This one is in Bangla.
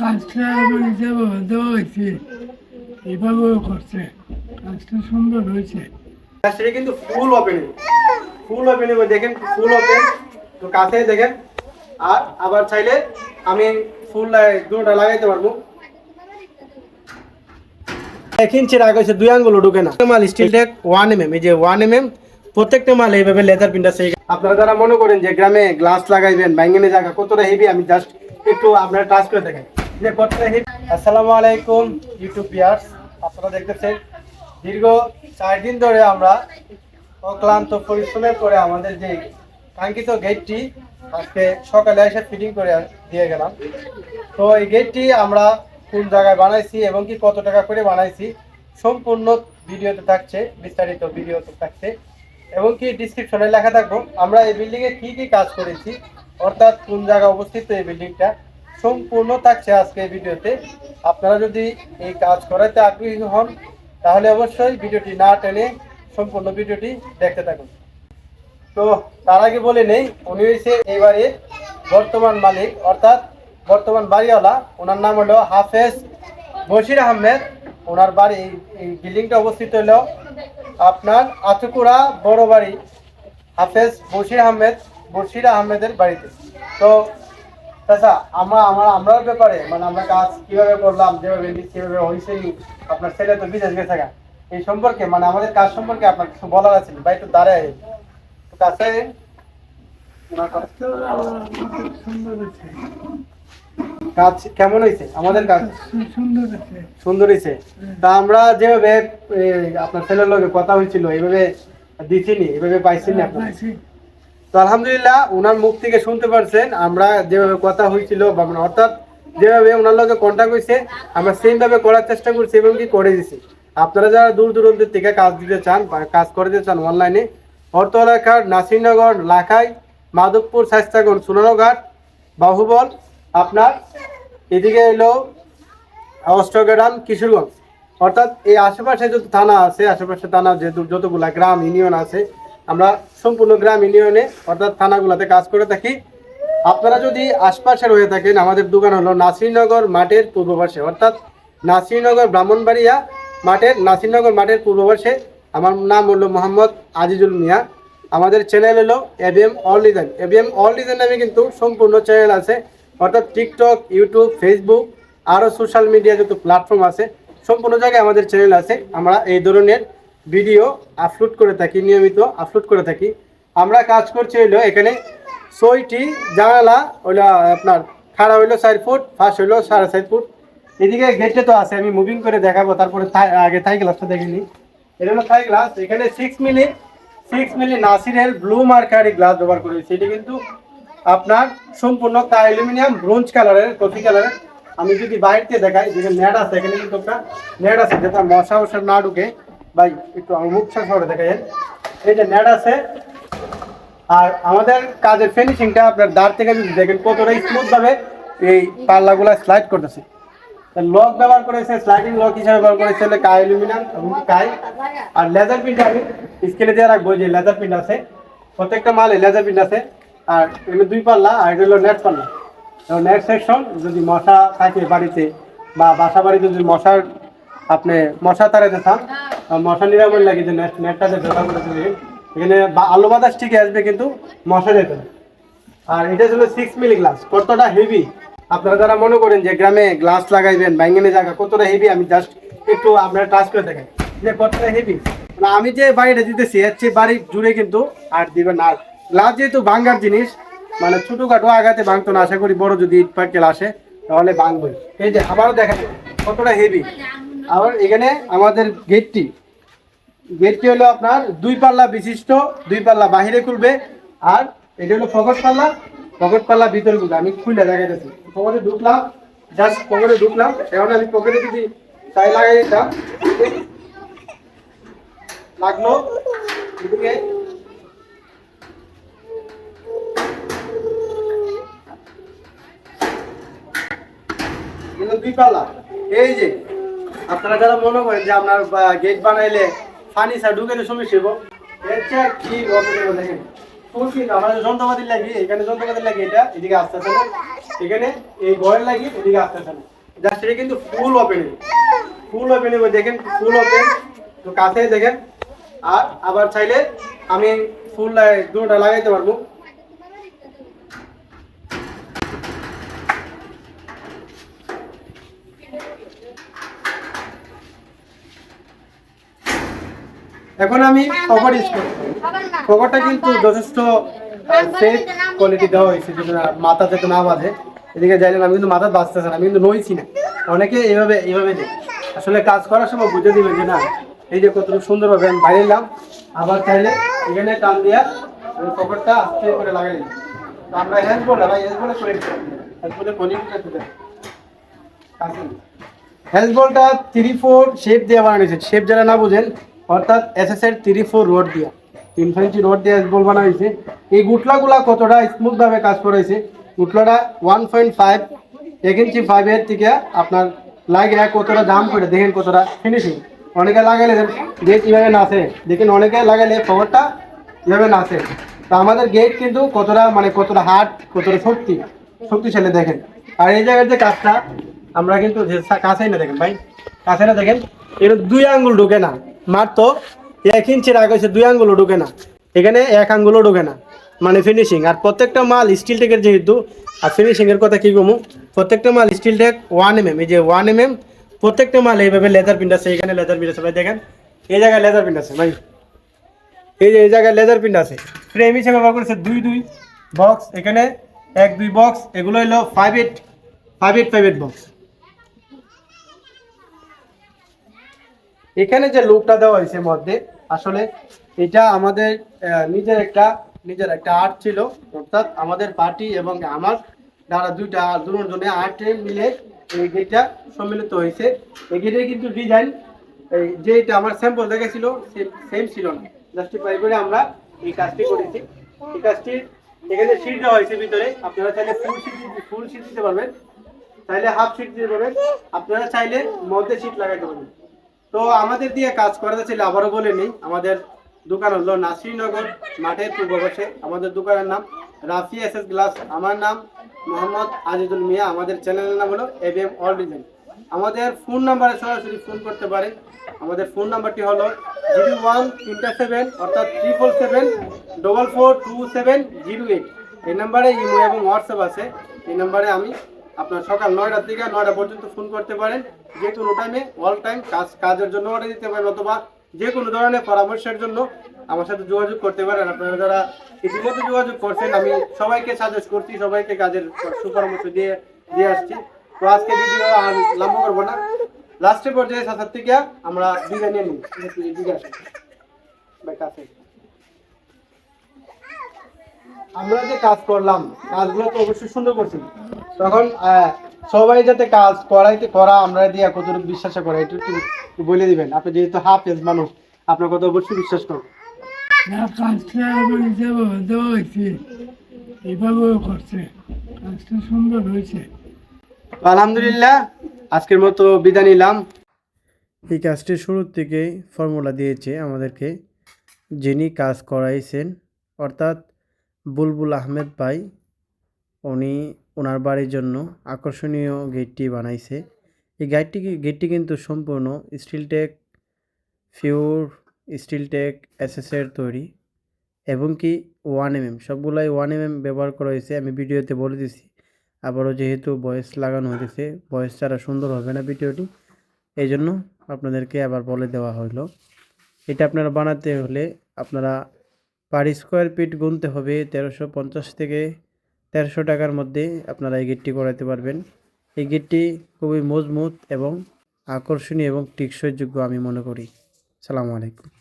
কাজটা হয়েছে এভাবেও করছে কাজটা সুন্দর হয়েছে সেটা কিন্তু ফুল ওপেনিং ফুল ওপেনিং দেখেন, ফুল ওপেন তো কাছে দেখেন। আর আবার চাইলে আমি ফুল দুটা লাগাইতে পারব। ঢুকে না। মাল ওয়ান এম এই যে ওয়ান এম এম প্রত্যেকটা মাল এইভাবে লেদার আপনারা যারা মনে করেন যে গ্রামে গ্লাস লাগাইবেন ব্যাঙ্গেনে জায়গা কতটা হেভি আমি জাস্ট একটু আপনারা টাচ করে দেখেন। আসসালামু আলাইকুম ইউটিউব ভিউয়ার্স আপনারা দেখতেছেন, দীর্ঘ চার দিন ধরে আমরা অক্লান্ত পরিশ্রমের পরে আমাদের যে কাঙ্ক্ষিত গেটটি আজকে সকালে এসে ফিটিং করে দিয়ে গেলাম। তো এই গেটটি আমরা কোন জায়গায় বানাইছি এবং কি কত টাকা করে বানাইছি, সম্পূর্ণ ভিডিওতে থাকছে, বিস্তারিত ভিডিওতে থাকছে। এবং কি ডিসক্রিপশনে লেখা থাকব, আমরা এই বিল্ডিং এ কি কি কাজ করেছি, অর্থাৎ কোন জায়গায় অবস্থিত এই বিল্ডিংটা সম্পূর্ণ থাকছে আজকে এই ভিডিওতে। আপনারা যদি এই কাজ করাতে আগ্রহী হন, তাহলে অবশ্যই ভিডিওটি না টেনে সম্পূর্ণ ভিডিওটি দেখতে থাকুন। তো, তার আগে বলে নেই, উনি হয়েছে এবারে বর্তমান মালিক, অর্থাৎ বর্তমান বাড়িওয়ালা। ওনার নাম হলো হাফেজ বশির আহমেদ। ওনার বাড়ি, এই বিল্ডিংটা অবস্থিত হলো আপনার আতুকুড়া বড় বাড়ি হাফেজ বশির আহমেদ, বশির আহমেদের বাড়িতে। তো চাচা আমরা আমরা আমরার ব্যাপারে মানে আমরা কাজ কীভাবে করলাম যেভাবে নি, কীভাবে হয়েছে আপনার ছেলে তো বিদেশ গেছে। এই সম্পর্কে মানে আমাদের কাজ সম্পর্কে আপনার কিছু বলার আছে ভাই একটু দাঁড়ায় কাছে কাজ- কেমন হয়েছে আমাদের কাজ? সুন্দর হয়েছে তা আমরা যেভাবে আপনার ছেলের লগে কথা হয়েছিল এইভাবে দিছিনি এইভাবে পাইছিনি আপনার। তো আলহামদুলিল্লাহ ওনার মুখ থেকে শুনতে পারছেন, আমরা যেভাবে কথা হয়েছিল বা মানে অর্থাৎ যেভাবে ওনার লগে কন্ট্যাক্ট হয়েছে, আমরা সেম ভাবে করার চেষ্টা করছি এবং কি করে দিছি। আপনারা যারা দূর দূরান্তের থেকে কাজ দিতে চান কাজ করে দিতে চান অনলাইনে অর্থলাঘাট নাসিরনগর, লাখাই, মাধবপুর স্বাস্থ্যগঞ্জ সুনানোঘাট, বাহুবল, আপনার এদিকে এলো অষ্টগ্রাম কিশোরগঞ্জ। অর্থাৎ এই আশেপাশে যত থানা আছে, আশেপাশে থানা যেহেতু যতগুলা গ্রাম, ইউনিয়ন আছে আমরা সম্পূর্ণ গ্রাম ইউনিয়নে, অর্থাৎ থানাগুলোতে কাজ করে থাকি। আপনারা যদি আশপাশে রয়ে থাকেন, আমাদের দোকান হলো নাসিরনগর মাঠের পূর্ব পাশে। অর্থাৎ নাসিরনগর ব্রাহ্মণবাড়িয়া মাঠের, নাসিরনগর মাঠের পূর্ব পাশে। আমার নাম হলো মোহাম্মদ আজিজুল মিয়া। আমাদের চ্যানেল হলো ABM all design ABM all design নামে কিন্তু সম্পূর্ণ চ্যানেল আছে। অর্থাৎ টিকটক ইউটিউব ফেসবুক আরও সোশ্যাল মিডিয়া যত প্ল্যাটফর্ম আছে, সম্পূর্ণ জায়গায় আমাদের চ্যানেল আছে। আমরা এই ধরনের ভিডিও আপলোড করে থাকি, নিয়মিত আপলোড করে থাকি। আমরা কাজ করছি হইল এখানে ছয়টি জানালা হইল আপনার খাড়া হইল চার ফুট ফার্স্ট হইল সাড়ে চার ফুট। এদিকে গেটে তো আছে, আমি মুভিং করে দেখাবো, তারপরে আগে থাই গ্লাসটা দেখিনি এটা হলো থাই গ্লাস এখানে সিক্স মিলি সিক্স মিলি নাসিরের ব্লু মার্কারি গ্লাস ব্যবহার করেছি এটি কিন্তু আপনার সম্পূর্ণ তা অ্যালুমিনিয়াম ব্রোঞ্জ কালারের কফি কালারের আমি যদি বাইরে দেখাই যে নেট আছে, এখানে কিন্তু একটা নেট আছে, যেটা মশা ওষা না ঢুকে ভাই, একটু আমার মুখটা সরে দেখাই এই যে নেট আছে, আর আমাদের কাজের ফিনিশিংটা আপনার দাঁড় থেকে যদি দেখেন কতটা স্মুথ ভাবে এই পাল্লাগুলা স্লাইড করতেছে। লক ব্যবহার করেছে স্লাইডিং লক হিসাবে ব্যবহার করেছে কাই অ্যালুমিনিয়াম এবং কাই। আর লেজার প্রিন্ট আমি স্কেলে দিয়ে রাখব যে লেজার প্রিন্ট আছে। প্রত্যেকটা মালে লেজার প্রিন্ট আছে। আর এগুলো দুই পাল্লা, আর এটা হলো নেট পাল্লা। এবং নেট সেকশন যদি মশা থাকে বাড়িতে বা বাসা বাড়িতে যদি মশার, আপনি মশা চান আর মশা নিরাময় লাগে যে নেট নেটটা যে ব্যবহার করেছে এখানে আলু বাতাস ঠিকই আসবে কিন্তু মশা যেতে আর এটা ছিল সিক্স মিলি গ্লাস কতটা হেভি আপনারা যারা মনে করেন যে গ্রামে গ্লাস লাগাইবেন, ব্যাঙ্গেনে জায়গা, কতটা হেভি আমি জাস্ট একটু আপনারা টাচ করে দেখেন যে কতটা হেভি মানে আমি যে বাড়িটা দিতেছি, এর চেয়ে বাড়ি জুড়ে কিন্তু আর দিবেন আর গ্লাস যেহেতু ভাঙ্গার জিনিস মানে ছোটখাটো আগাতে ভাঙতো না, আশা করি বড় যদি ইট পাকেল আসে, তাহলে ভাঙবই। এই যে, আবারও দেখেন কতটা হেভি আবার এখানে আমাদের গেটটি। গেটটি হলো আপনার দুই পাল্লা বিশিষ্ট, দুই পাল্লা বাহিরে খুলবে, আর এটা হলো পকেট পাল্লা। পকেট পাল্লা ভিতরে খুলবে। আমি খুলে দেখাইতেছি। পকেটে ঢুকলাম জাস্ট পকেটে ঢুকলাম। এখন আমি পকেটে যদি তাই লাগাই দিতাম, লাগল দুই পাল্লা। এই যে আপনারা যারা মনে করেন যে আপনার গেট বানাইলে ফার্নিচার ঢুকে সমস্যা এর চেয়ে কি হবে দেখেন? আমাদের যন্ত্রপাতি লাগি, এখানে যন্ত্রপাতি লাগি এটা, এদিকে আসতেছে না। এখানে এই ঘরের লাগি, এদিকে আসতেছে না। জাস্ট এটা কিন্তু ফুল ওপেনিং ফুল ওপেনিং দেখেন ফুল ওপেন তো কাছে দেখেন। আর আবার চাইলে আমি ফুল দুটা লাগাইতে পারব। এখন আমি কভার ইউজ করব। কভারটা কিন্তু যথেষ্ট সেফ কোয়ালিটি দেওয়া হয়েছে যেটা মাথা যাতে না বাজে এদিকে যাইলেন, আমি কিন্তু মাথা বাঁচতেছে না, আমি কিন্তু নইছি না। অনেকে এইভাবে এইভাবে দেয়। আসলে কাজ করার সময় বুঝে দিবে যে না, এই যে কত সুন্দরভাবে আমি বাইরে এলাম, আবার চাইলে এখানে টান আমি কভারটা আস্তে করে লাগাই দিলাম। আমরা বলে করে হেল্প বলে হেলথ বলটা থ্রি ফোর শেপ দিয়ে বানানো হয়েছে। শেপ যারা না বুঝেন অর্থাৎ এস এস এর থ্রি ফোর রোড দিয়া তিন ইঞ্চি রোড দিয়ে বল বানানো হয়েছে এই গুটলাগুলা কতটা স্মুথ ভাবে কাজ করেছে গুটলাটা ওয়ান পয়েন্ট ফাইভ এক ইঞ্চি ফাইভের থেকে আপনার লাগে কতটা দাম করে দেখেন কতটা ফিনিশিং অনেকে লাগাইলে গেট কীভাবে নাচে, দেখেন অনেকে লাগাইলে খবরটা কীভাবে নাচে। তো আমাদের গেট কিন্তু কতটা মানে কতটা হার্ড কতটা শক্তি, শক্তিশালী দেখেন। আর এই জায়গার যে কাজটা, আমরা কিন্তু কাছেই না দেখেন ভাই কাছে না দেখেন এটা দুই আঙ্গুল ঢুকে না। মাত্র এক ইঞ্চির আগে হচ্ছে দুই আঙ্গুলও ঢুকে না। এখানে এক আঙ্গুলও ঢুকে না। মানে ফিনিশিং আর প্রত্যেকটা মাল স্টিল টেকের যেহেতু, আর ফিনিশিং এর কথা কি কমু? প্রত্যেকটা মাল steel tech one M M এই যে ওয়ান এম এম প্রত্যেকটা মাল এইভাবে লেদার প্রিন্ট আছে, এখানে লেদার প্রিন্ট আছে। ভাই, দেখেন, এই জায়গায় লেদার প্রিন্ট আছে, ভাই। এই যে এই জায়গায় লেদার প্রিন্ট আছে। ফ্রেম হিসেবে ব্যবহার করেছে দুই দুই বক্স এখানে এক দুই বক্স এগুলো হলো five eight five eight five eight box এখানে যে লুকটা দেওয়া হয়েছে মধ্যে, আসলে এটা আমাদের নিজের একটা নিজের একটা আর্ট ছিল, অর্থাৎ আমাদের পার্টি এবং আমার দ্বারা দুইটা দুজন জনে আর্টে মিলে এই গেটটা সম্মিলিত হয়েছে। এই গেটের কিন্তু ডিজাইন এই যে এটা আমার স্যাম্পল দেখেছিল সেম ছিল না। জাস্টিফাই করে আমরা এই কাজটি করেছি। এই কাজটি, এখানে সিট দেওয়া হয়েছে ভিতরে। আপনারা চাইলে ফুল সিট ফুল সিট দিতে পারবেন। চাইলে হাফ সিট দিতে পারবেন। আপনারা চাইলে মধ্যে সিট লাগাইতে পারবেন। তো আমাদের দিয়ে কাজ করা চাইলে আবারও বলে নিই, আমাদের দোকান হলো নাসিরনগর মাঠের পূর্ব পাশে আমাদের দোকানের নাম রাফি এস এস গ্লাস। আমার নাম মোহাম্মদ আজিজুল মিয়া। আমাদের চ্যানেলের নাম হলো এ এবিএম অল ডিজাইন। আমাদের ফোন নাম্বারে সরাসরি ফোন করতে পারেন। আমাদের ফোন নাম্বারটি হলো জিরো ওয়ান তিনটা সেভেন, অর্থাৎ triple seven, double four two seven, zero eight. এই নাম্বারে ইমো এবং হোয়াটসঅ্যাপ আছে। এই নাম্বারে আমি আপনার সকাল নয়টার থেকে নয়টা পর্যন্ত ফোন করতে পারেন। যে কোনো টাইমে অল টাইম কাজ, কাজের জন্য অর্ডার দিতে পারেন অথবা যে কোনো ধরনের পরামর্শের জন্য আমার সাথে যোগাযোগ করতে পারেন। আপনারা যারা ইতিমধ্যে যোগাযোগ করছেন, আমি সবাইকে সাজেস্ট করছি, সবাইকে কাজের সুপরামর্শ দিয়ে দিয়ে আসছি। তো আজকে ভিডিও আর লম্বা করব না। লাস্টে পর্যায়ে সাথে থেকে আমরা বিদায় নিয়ে নিই দিকে আসি আমরা যে কাজ করলাম, কাজগুলো তো অবশ্যই সুন্দর করছি তখন সবাই যাতে কাজ করাইতে করা আমরা দিয়ে কতটুকু বিশ্বাস করে এটা একটু একটু বলে দিবেন। আপনি যেহেতু হাফেজ মানুষ আপনার কথা অবশ্যই বিশ্বাস হয়েছে। এভাবেও করছে। কাজটা সুন্দর হয়েছে। আলহামদুলিল্লাহ আজকের মতো বিদায় নিলাম। এই কাজটির শুরুর থেকে ফর্মুলা দিয়েছে আমাদেরকে। যিনি কাজ করাইছেন অর্থাৎ বুলবুল আহমেদ ভাই উনি ওনার বাড়ির জন্য আকর্ষণীয় গেটটি বানাইছে। এই গাইডটি গেটটি কিন্তু সম্পূর্ণ steel tech pure steel tech এসএসের তৈরি এবং কি ওয়ান এম এম সবগুলাই ওয়ান এম এম ব্যবহার করা হয়েছে, আমি ভিডিওতে বলে দিছি। আবারও যেহেতু ভয়েস লাগানো হয়েছে ভয়েস ছাড়া সুন্দর হবে না ভিডিওটি এই জন্য আপনাদেরকে আবার বলে দেওয়া হলো এটা আপনারা বানাতে হলে আপনারা পার স্কোয়ার ফিট গুনতে হবে তেরোশো পঞ্চাশ থেকে তেরোশো টাকার মধ্যে আপনারা এই গেটটি করাতে পারবেন। এই গেটটি খুবই মজবুত এবং আকর্ষণীয় এবং টিকসইযোগ্য আমি মনে করি। সালামু আলাইকুম।